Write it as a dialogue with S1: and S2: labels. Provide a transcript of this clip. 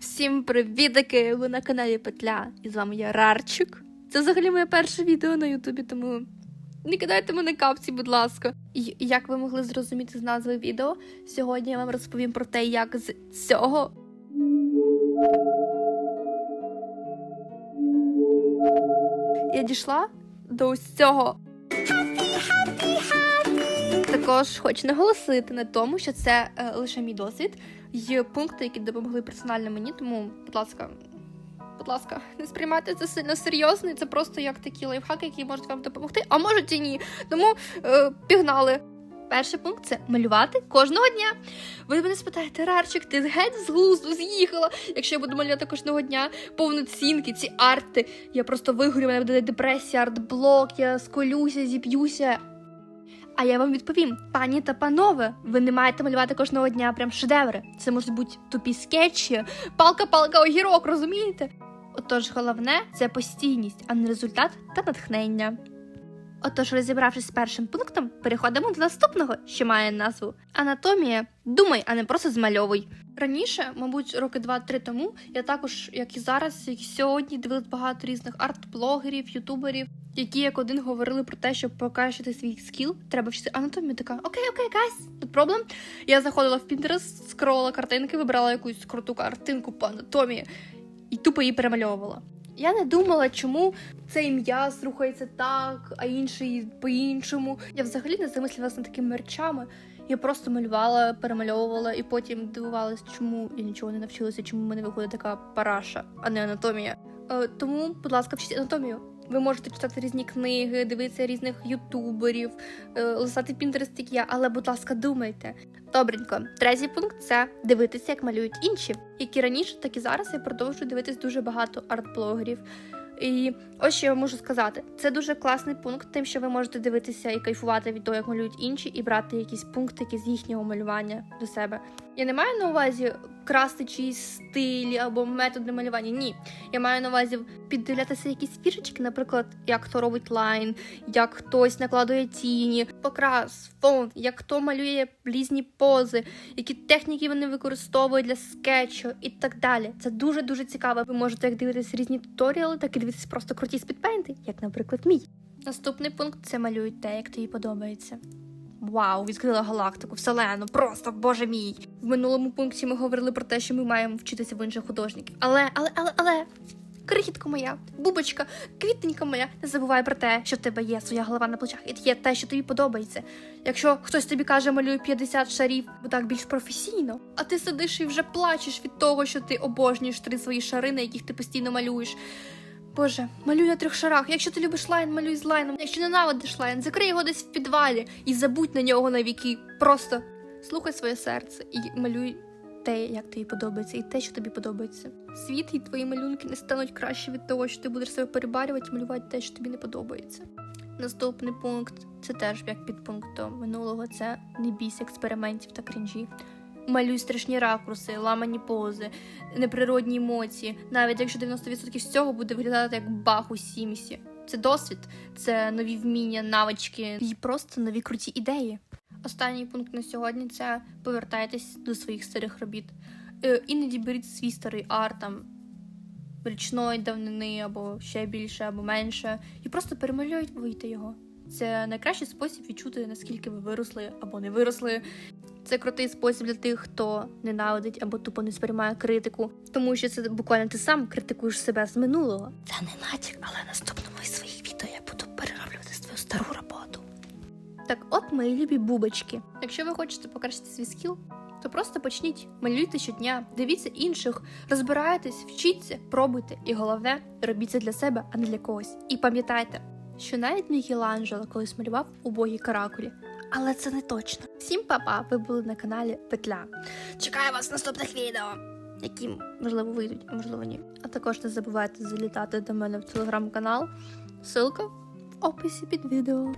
S1: Всім привітики! Ви на каналі Петля. І з вами я Рарчик. Це взагалі моє перше відео на Ютубі, тому не кидайте мене капці, будь ласка. І як ви могли зрозуміти з назви відео, сьогодні я вам розповім про те, як з цього. Я дійшла до ось цього. Також хочу наголосити на тому, що це е, лише мій досвід. Є пункти, які допомогли персонально мені, тому, будь ласка, будь ласка, не сприймайте це сильно серйозно. і Це просто як такі лайфхаки, які можуть вам допомогти, а можуть і ні. Тому е, пігнали. Перший пункт це малювати кожного дня. Ви мене спитаєте, Рарчик, ти геть з глузду з'їхала. Якщо я буду малювати кожного дня повноцінки, ці арти, я просто вигорю, мене буде депресія, артблок, я сколюся, зіп'юся. А я вам відповім, пані та панове, ви не маєте малювати кожного дня прям шедеври. Це можуть бути тупі скетчі, палка-палка огірок, розумієте? Отож, головне це постійність, а не результат та натхнення. Отож, розібравшись з першим пунктом, переходимо до наступного, що має назву Анатомія. Думай, а не просто змальовуй. Раніше, мабуть, роки два-три тому, я також, як і зараз, як і сьогодні, дивилась багато різних арт-блогерів, ютуберів, які як один говорили про те, щоб покращити свій скіл, треба вчити анатомію. Така окей, окей, guys, no problem. Я заходила в Pinterest, скролила картинки, вибрала якусь круту картинку по анатомії і тупо її перемальовувала. Я не думала, чому цей м'яз рухається так, а інший по-іншому. Я взагалі не замислювалася над такими речами. Я просто малювала, перемальовувала і потім дивувалась, чому я нічого не навчилася, чому в мене виходить така параша, а не анатомія. Е, тому, будь ласка, вчіть анатомію. Ви можете читати різні книги, дивитися різних ютуберів, е, листати Pinterest, як я, але, будь ласка, думайте. Добренько, третій пункт це дивитися, як малюють інші. Як і раніше, так і зараз я продовжую дивитись дуже багато арт-блогерів. І ось що я можу сказати: це дуже класний пункт, тим, що ви можете дивитися і кайфувати від того, як малюють інші, і брати якісь пунктики з їхнього малювання до себе. Я не маю на увазі красти чиїсь стилі або методи малювання. Ні, я маю на увазі піддивлятися якісь фішечки, наприклад, як хто робить лайн, як хтось накладує тіні, покрас, фон, як хто малює різні пози, які техніки вони використовують для скетчу і так далі. Це дуже дуже цікаво. Ви можете як дивитися різні туторіали, так і дивитися просто круті спідпейнти, як, наприклад, мій. Наступний пункт це малюють те, як тобі подобається. Вау, відкрила галактику, вселену, просто боже мій. В минулому пункті ми говорили про те, що ми маємо вчитися в інших художників. Але, але, але, але. Крихітка моя, бубочка, квітенька моя, не забувай про те, що в тебе є своя голова на плечах, і є те, що тобі подобається. Якщо хтось тобі каже, малюй 50 шарів, бо так більш професійно, а ти сидиш і вже плачеш від того, що ти обожнюєш три свої шари, на яких ти постійно малюєш. Боже, малюй на трьох шарах. Якщо ти любиш лайн, малюй з лайном. Якщо ненавидиш лайн, закрий його десь в підвалі і забудь на нього на віки. Просто слухай своє серце і малюй те, як тобі подобається, і те, що тобі подобається. Світ і твої малюнки не стануть краще від того, що ти будеш себе перебарювати і малювати те, що тобі не подобається. Наступний пункт це теж як підпункт до минулого. Це не бійся експериментів та крінжі. Малюй страшні ракурси, ламані пози, неприродні емоції, навіть якщо 90% з цього буде виглядати як бах у сімсі. Це досвід, це нові вміння, навички і просто нові круті ідеї. Останній пункт на сьогодні це повертайтесь до своїх старих робіт. Е, іноді беріть свій старий арт там річної давнини, або ще більше, або менше, і просто перемалюйте його. Це найкращий спосіб відчути, наскільки ви виросли або не виросли. Це крутий спосіб для тих, хто ненавидить або тупо не сприймає критику, тому що це буквально ти сам критикуєш себе з минулого. Це не натяк, але наступному із своїх відео я буду перероблювати свою стару роботу. Так, от мої любі бубочки. Якщо ви хочете покращити свій скіл, то просто почніть, малюйте щодня, дивіться інших, розбирайтесь, вчіться, пробуйте, і головне, робіть це для себе, а не для когось. І пам'ятайте, що навіть Мікеланджело колись малював убогі каракулі але це не точно. Всім папа, ви були на каналі Петля. Чекаю вас в наступних відео, які можливо вийдуть, а можливо ні. А також не забувайте залітати до мене в телеграм-канал. Ссылка в описі під відео.